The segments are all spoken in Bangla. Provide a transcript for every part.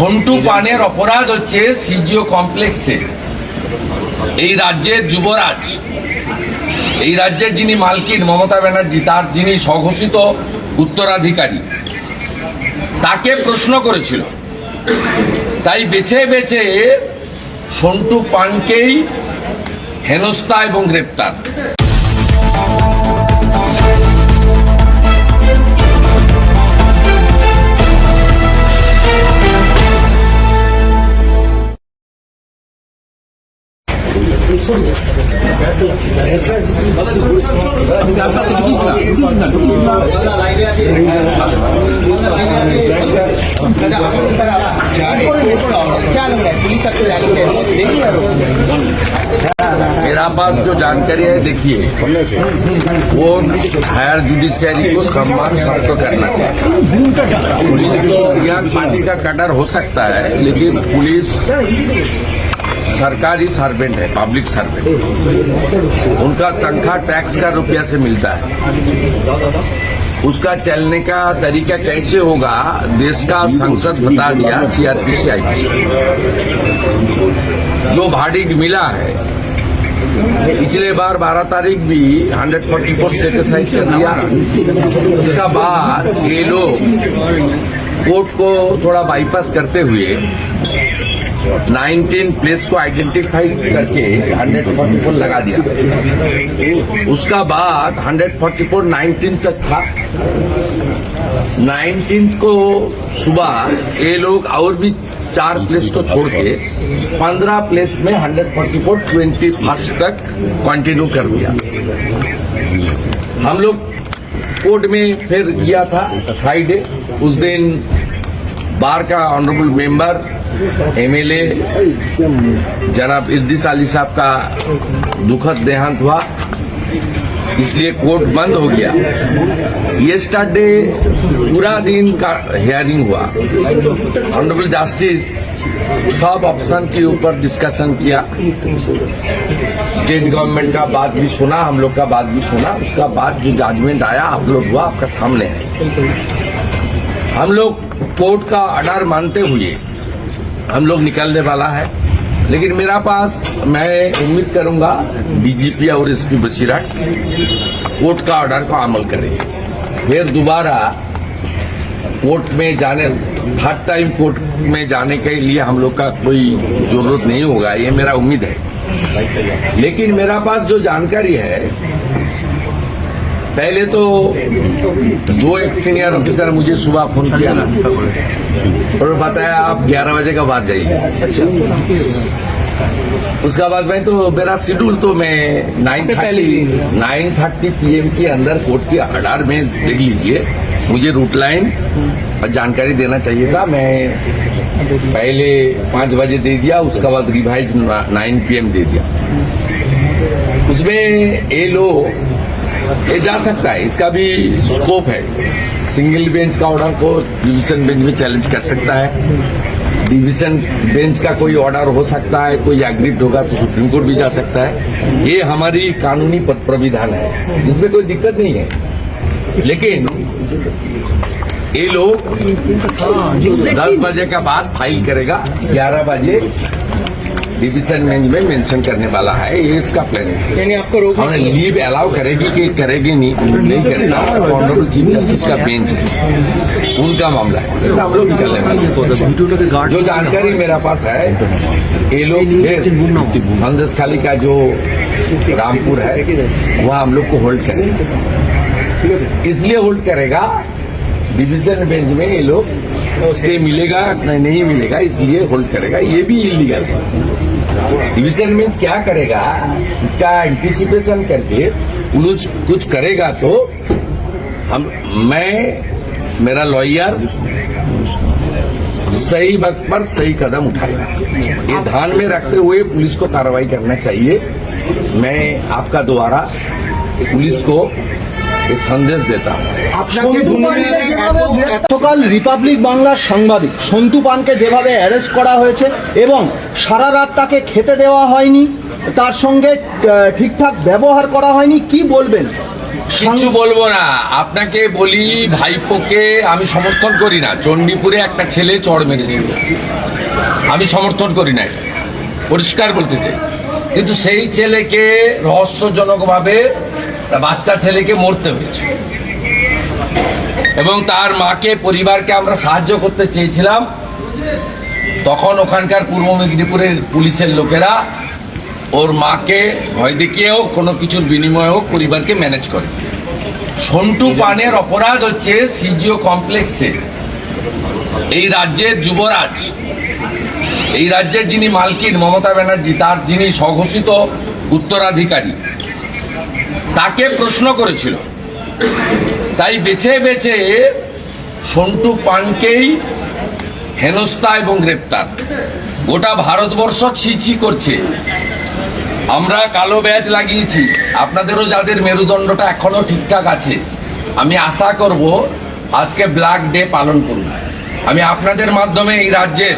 সন্টু পানের অপরাধ হচ্ছে সিজিও কমপ্লেক্সে। এই রাজ্যের যুবরাজ এই রাজ্যের যিনি মালকিন মমতা ব্যানার্জি তার যিনি স্বঘোষিত উত্তরাধিকারী তাকে প্রশ্ন করেছিল। তাই বেছে বেছে সন্টু পানকেই হেনস্থা এবং গ্রেপ্তার। मेरा पास जो जानकारी है, देखिए। वो हायर जुडिशियरी को सम्मान सबको करना चाहिए। पुलिस तो यहाँ पार्टी का कटर हो सकता है, लेकिन पुलिस सरकारी सर्वेंट है, पब्लिक सर्वेंट। उनका तनख्वाह टैक्स का रुपया से मिलता है। उसका चलने का तरीका कैसे होगा, देश का संसद बता दिया सीआरपीसी आई जो भाड़ी मिला है पिछले बार 12 तारीख भी 144 सेटिसाइड कर दिया। उसका बाद ये लोग कोर्ट को थोड़ा बाईपास करते हुए 19 प्लेस को आइडेंटिफाई करके 144 लगा दिया। उसका बाद 144 19 तक था। 19 को सुबह ये लोग और भी चार प्लेस को छोड़ के 15 प्लेस में 144 ट्वेंटी फ़र्स्ट तक कंटिन्यू कर दिया। हम लोग कोर्ट में फिर गया था फ्राइडे। उस दिन बार का ऑनरेबल मेंबर एमएलए जनाब इद्दिस अली साहब का दुखद देहांत हुआ, इसलिए कोर्ट बंद हो गया। येस्टरडे पूरा दिन का हियरिंग हुआ। ऑनरेबल जस्टिस सब ऑप्शन के ऊपर डिस्कशन किया। स्टेट गवर्नमेंट का बात भी सुना, हम लोग का बात भी सुना। उसका बाद जो जजमेंट आया, आप लोग हुआ, आपका सामने है। हम लोग कोर्ट का ऑर्डर मानते हुए हम लोग निकलने वाला है। लेकिन मेरा पास, मैं उम्मीद करूँगा डीजीपी और एसपी बशीरा कोर्ट का ऑर्डर को अमल करेंगे फिर दोबारा कोर्ट में जाने थर्ड टाइम कोर्ट में जाने के लिए हम लोग का कोई ज़रूरत नहीं होगा, ये मेरा उम्मीद है। लेकिन मेरा पास जो जानकारी है पहले तो दो एक सीनियर ऑफिसर मुझे सुबह फ़ोन किया ना और बताया आप 11 बजे का बाद जाइए। अच्छा उसका बाद मैं तो मेरा शेड्यूल तो मैं नाइन थर्टी नाइन थर्टी पी के अंदर कोर्ट के ऑर्डर में देख लीजिए। मुझे रूट लाइन और जानकारी देना चाहिए था। मैं पहले पाँच बजे दे दिया उसका बाद रिवाइज नाइन पीएम दे दिया। उसमें ये लोग ये जा सकता है। इसका भी स्कोप है। सिंगल बेंच का ऑर्डर को डिवीज़न बेंच में चैलेंज कर सकता है। डिवीज़न बेंच का कोई ऑर्डर हो सकता है कोई एग्रीड होगा तो सुप्रीम कोर्ट भी जा सकता है। ये हमारी कानूनी पद प्रविधान है। इसमें कोई दिक्कत नहीं है। लेकिन ये लोग दस बजे का बाद फ़ाइल करेगा ग्यारह बजे डिवीज़न बेंच में मेंशन करने वाला है ये इसका प्लानिंग है। यानी आपको रोक हमने लीव अलाउ करेगी कि करेगी नहीं नहीं करेगा तो ऑनरेबल चीफ जस्टिस का बेंच है। उनका मामला है। तो हम लोग निकलने वाले जो जानकारी मेरा पास है ये लोग फिर संदेश खाली का जो रामपुर है वहाँ हम लोग को होल्ड करेगा। इसलिए होल्ड करेगा डिवीज़न बेंच में ये लोग स्टे मिलेगा नहीं नहीं मिलेगा इसलिए होल्ड करेगा। ये भी इलीगल है। डिवीज़न बेंच क्या करेगा? इसका एंटिसिपेशन करके कुछ करेगा तो हम, मैं, मेरा लॉयर सही वक्त पर सही कदम उठाएगा। ये ध्यान में रखते हुए पुलिस को कार्रवाई करना चाहिए। मैं आपका द्वारा पुलिस को সন্দেশ দেতা। গতকাল রিপাবলিক বাংলার সাংবাদিক সন্তু পানকে যেভাবে অ্যারেস্ট করা হয়েছে এবং সারা রাত তাকে খেতে দেওয়া হয়নি তার সঙ্গে ঠিকঠাক ব্যবহার করা হয়নি কি বলবেন? কিছু বলব না। আপনাকে বলি ভাইপোকে আমি সমর্থন করি না। চণ্ডীপুরে একটা ছেলে চড় মেরেছিল। আমি সমর্থন করি না পরিষ্কার বলতে চাই। কিন্তু সেই ছেলেকে রহস্যজনকভাবে বাচ্চা ছেলেকে মরতে হয়েছে। এবং তার মাকে, পরিবারকে আমরা সাহায্য করতে চেয়েছিলাম। তখন ওখানকার পূর্ব মেদিনীপুরের পুলিশের লোকেরা ওর মাকে ভয় দেখিয়েও কোনো কিছুর বিনিময়ে হোক, পরিবারকে ম্যানেজ করে। সন্টু পানের অপরাধ হচ্ছে সিজিও কমপ্লেক্সে। এই রাজ্যের যুবরাজ, এই রাজ্যের যিনি মালকিন মমতা ব্যানার্জি, তার যিনি স্বঘোষিত উত্তরাধিকারী তাকে প্রশ্ন করেছিল। তাই বেছে বেছে সন্টু পানকেই হেনস্থা এবং গ্রেপ্তার। গোটা ভারতবর্ষ ছিছি করছে। আমরা কালো ব্যাচ লাগিয়েছি। আপনাদেরও যাদের মেরুদণ্ডটা এখনও ঠিকঠাক আছে, আমি আশা করব আজকে ব্ল্যাক ডে পালন করুন। আমি আপনাদের মাধ্যমে এই রাজ্যের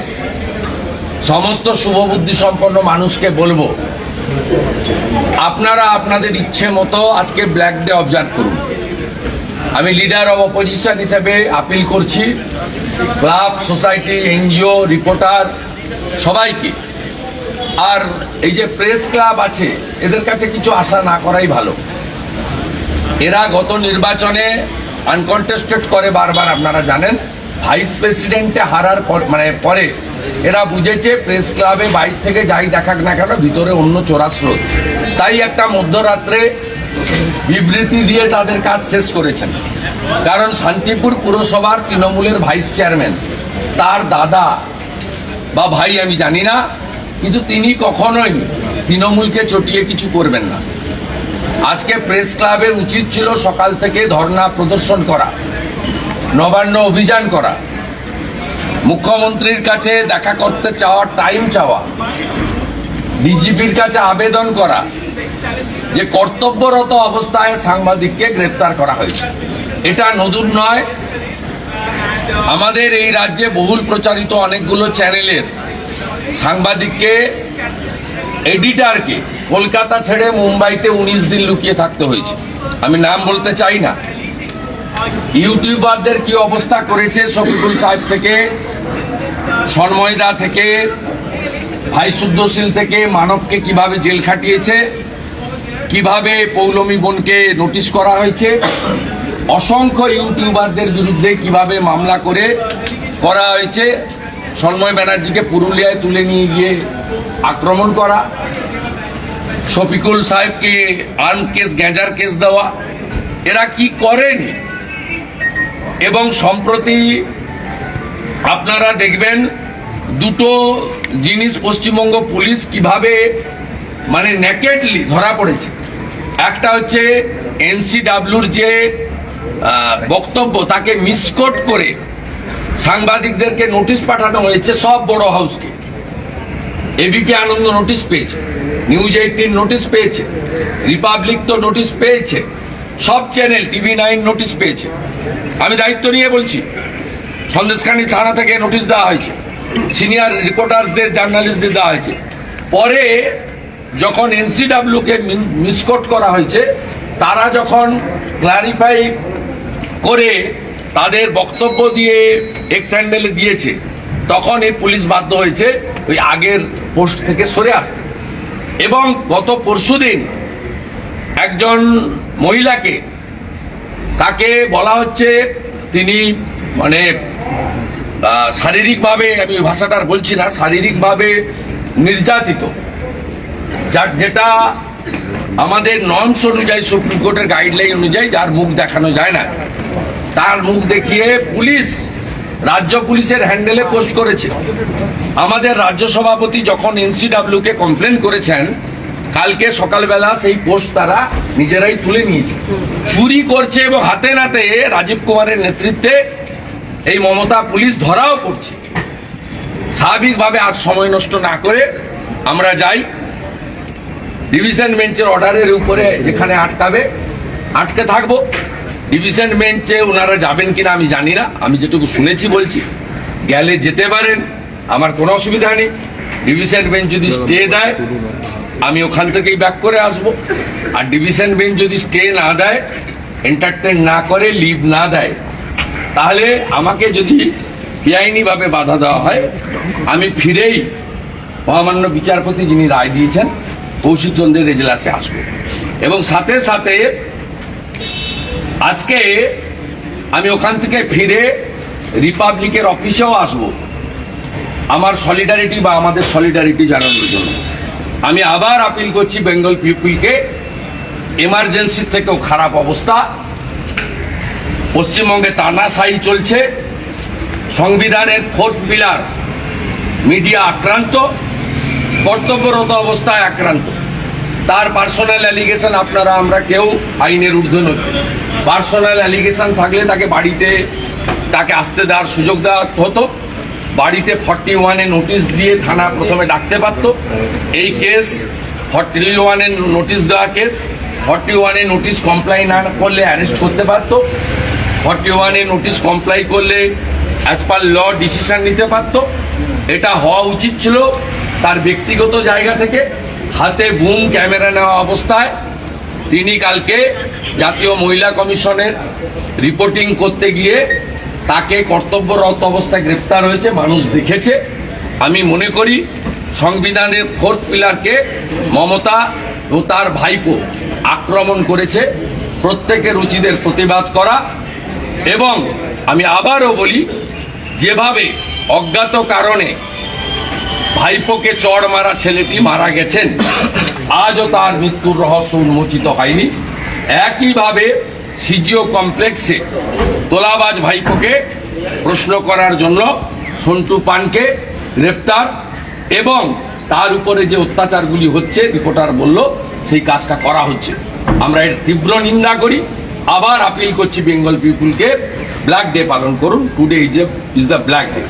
সমস্ত শুভবুদ্ধি সম্পন্ন মানুষকে বলব আপনারা আপনাদের ইচ্ছে মতো আজকে ব্ল্যাক ডে অবজার্ভ করুন। আমি লিডার অব অপোজিশন হিসেবে আপিল করছি। ক্লাব সোসাইটি এনজিও রিপোর্টার সবাইকে। আর এই যে প্রেস ক্লাব আছে, এদের কাছে কিছু আশা না করাই ভালো। এরা গত নির্বাচনে আনকন্টেস্টেড করে বারবার, আপনারা জানেন। ভাইস প্রেসিডেন্টে হারার মানে পরে এরা বুঝেছে প্রেস ক্লাবে বাইর থেকে যাই দেখাক না কেন ভিতরে অন্য চোরা স্রোত। তাই একটা মধ্যরাত্রে বিবৃতি দিয়ে তাদের কাজ শেষ করেছেন। কারণ শান্তিপুর পুরসভার তৃণমূলের ভাইস চেয়ারম্যান, তার দাদা বা ভাই আমি জানি না, কিন্তু তিনি কখনোই তৃণমূলকে চটিয়ে কিছু করবেন না। আজকে প্রেস ক্লাবের উচিত ছিল সকাল থেকে ধর্না প্রদর্শন করা। নবান্ন অভিযান করা। মুখ্যমন্ত্রীর কাছে দেখা করতে চাওয়ার টাইম চাওয়া। ডিজিপির কাছে আবেদন করা যে কর্তব্যরত অবস্থায় সাংবাদিককে গ্রেপ্তার করা হয়েছে। এটা নতুন নয়। আমাদের এই রাজ্যে বহুল প্রচারিত অনেকগুলো চ্যানেলের সাংবাদিককে, এডিটারকে কলকাতা ছেড়ে মুম্বাইতে উনিশ দিন লুকিয়ে থাকতে হয়েছে। আমি নাম বলতে চাই না। ইউটিউবারদের কি অবস্থা করেছে শফিকুল সাহেব থেকে, সন্ময়দা থেকে ভাই শুদ্ধশীল থেকে, মানবকে কীভাবে জেল খাটিয়েছে, কীভাবে পৌলমী বোনকে নোটিশ করা হয়েছে, অসংখ্য ইউটিউবারদের বিরুদ্ধে কীভাবে মামলা করে করা হয়েছে, সন্ময় ব্যানার্জিকে পুরুলিয়ায় তুলে নিয়ে গিয়ে আক্রমণ করা, শফিকুল সাহেবকে আর্ম কেস গ্যাঁজার কেস দেওয়া, এরা কি করেনি? এবং সম্প্রতি আপনারা দেখবেন দুটো জিনিস পশ্চিমবঙ্গ পুলিশ কীভাবে মানে নেকেটলি ধরা পড়েছে। একটা হচ্ছে এনসিডাব্লিউর যে বক্তব্য, তাকে মিসকোট করে সাংবাদিকদেরকে নোটিশ পাঠানো হয়েছে সব বড় হাউসকে। এবিপি আনন্দ নোটিশ পেয়েছে, নিউজ এইটিন নোটিশ পেয়েছে, রিপাবলিক তো নোটিশ পেয়েছে। সব চ্যানেল, টিভি নাইন নোটিশ পেয়েছে। আমি দায়িত্ব নিয়ে বলছি, সন্দেশখানি থানা থেকে নোটিশ দেওয়া হয়েছে, সিনিয়র রিপোর্টার্সদের, জার্নালিস্টদের দেওয়া হয়েছে। পরে যখন এনসিডাব্লিউকে মিসকোট করা হয়েছে, তারা যখন ক্লারিফাই করে তাদের বক্তব্য দিয়ে এক্স হ্যান্ডেলে দিয়েছে, তখন এই পুলিশ বাধ্য হয়েছে ওই আগের পোস্ট থেকে সরে আসতে। এবং গত পরশুদিন একজন মহিলাকে। তাকে বলা হচ্ছে তিনি মানে শারীরিকভাবে, আমি ওই ভাষাটা আর বলছি না, শারীরিকভাবে নির্যাতিত। যার যেটা আমাদের নর্মস অনুযায়ী সুপ্রিম কোর্টের গাইডলাইন অনুযায়ী যার মুখ দেখানো যায় না। তার মুখ দেখিয়ে পুলিশ, রাজ্য পুলিশের হ্যান্ডেলে পোস্ট করেছে। আমাদের রাজ্য সভাপতি যখন এনসিডাব্লিউ কে কমপ্লেন করেছেন কালকে সকালবেলা সেই পোস্ট তারা নিজেরাই তুলে নিয়েছে। চুরি করছে এবং হাতে নাতে রাজীব কুমারের নেতৃত্বে এই মমতা পুলিশ ধরাও পড়ছে। স্বাভাবিকভাবে আজ সময় নষ্ট না করে আমরা যাই। ডিভিশন বেঞ্চের অর্ডারের উপরে যেখানে আটকাবে, আটকে থাকব। ডিভিশন বেঞ্চে ওনারা যাবেন কিনা আমি জানি না। আমি যেটুকু শুনেছি বলছি, গেলে যেতে পারেন, আমার কোনো অসুবিধা নেই। ডিভিশন বেঞ্চ যদি স্টে দেয়, আমি ওখান থেকেই ব্যাক করে আসব। আর ডিভিশন বেঞ্চ যদি স্টে না দেয় এন্টারটেন না করে লিভ না দেয়, তাহলে আমাকে যদি বেআইনিভাবে বাধা দেওয়া হয়, আমি ফিরেই মহামান্য বিচারপতি যিনি রায় দিয়েছেন, কৌশিক চন্দ্রের এজলাসে আসব। এবং সাথে সাথে আজকে আমি ওখান থেকে ফিরে রিপাবলিকের অফিসেও আসব। আমার সলিডারিটি বা আমাদের সলিডারিটি জানানোর জন্য। আমি আবার আপিল করছি বেঙ্গল পিপুলকে এমার্জেন্সি থেকেও খারাপ অবস্থা। পশ্চিমবঙ্গে তানাশাহি চলছে। সংবিধানের ফোর্থ পিলার মিডিয়া আক্রান্ত। কর্তব্যরত অবস্থায় আক্রান্ত। তার পার্সোনাল অ্যালিগেশন আপনারা, আমরা কেউ আইনের ঊর্ধ্বে নই। পার্সোনাল অ্যালিগেশন থাকলে তাকে বাড়িতে, তাকে আসতে দেওয়ার সুযোগ দেওয়া হতো। বাড়িতে ফর্টি ওয়ানে নোটিশ দিয়ে থানা প্রথমে ডাকতে পারতো। এই কেস, ফর্টি ওয়ানে নোটিশ দেওয়া কেস, ফর্টি ওয়ানে নোটিশ কমপ্লাই না করলে অ্যারেস্ট করতে পারতো। ফর্টি ওয়ানে নোটিশ কমপ্লাই করলে অ্যাজ পার ল ডিসিশান নিতে পারতো। এটা হওয়া উচিত ছিল তার ব্যক্তিগত জায়গা থেকে। হাতে বুম ক্যামেরা নেওয়া অবস্থায় তিনি কালকে জাতীয় মহিলা কমিশনের রিপোর্টিং করতে গিয়ে তাকে কর্তব্যরত অবস্থায় গ্রেপ্তার হয়েছে, মানুষ দেখেছে। আমি মনে করি সংবিধানের ফোর্থ পিলারকে মমতা ও তার ভাইপো আক্রমণ করেছে, প্রত্যেকের উচিদের প্রতিবাদ করা। এবং আমি আবারও বলি, যেভাবে অজ্ঞাত কারণে ভাইপোকে চড় মারা ছেলেটি মারা গেছেন, আজও তার মৃত্যুর রহস্য উন্মোচিত হয়নি। একইভাবে সিজিও কমপ্লেক্সে তোলাবাজ ভাইপোকে প্রশ্ন করার জন্য সন্টু পানকে গ্রেপ্তার এবং তার উপরে যে অত্যাচারগুলি হচ্ছে রিপোর্টার বলল সেই কাজটা করা হচ্ছে। আমরা এর তীব্র নিন্দা করি। আবার আপিল করছি বেঙ্গল পিপুলকে। ব্ল্যাক ডে পালন করুন। Today is a is the black day